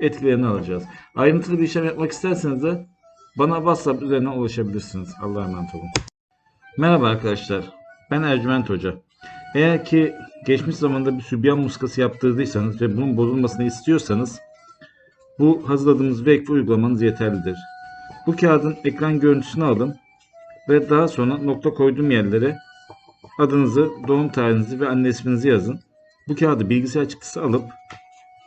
etkilerini alacağız. Ayrıntılı bir işlem yapmak isterseniz de bana WhatsApp üzerinden ulaşabilirsiniz. Allah'a emanet olun. Merhaba arkadaşlar. Ben Ercüment Hoca. Eğer ki geçmiş zamanda bir sübyan muskası yaptırdıysanız ve bunun bozulmasını istiyorsanız bu hazırladığımız vekfi uygulamanız yeterlidir. Bu kağıdın ekran görüntüsünü alın ve daha sonra nokta koyduğum yerlere adınızı, doğum tarihinizi ve anne isminizi yazın. Bu kağıdı bilgisayar çıktısı alıp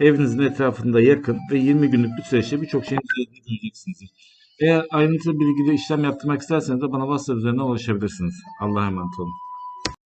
evinizin etrafında yakın ve 20 günlük bir süreçte birçok şeyin üzerinde göreceksiniz. Eğer ayrıntılı bilgili işlem yaptırmak isterseniz de bana WhatsApp üzerinden ulaşabilirsiniz. Allah'a emanet olun.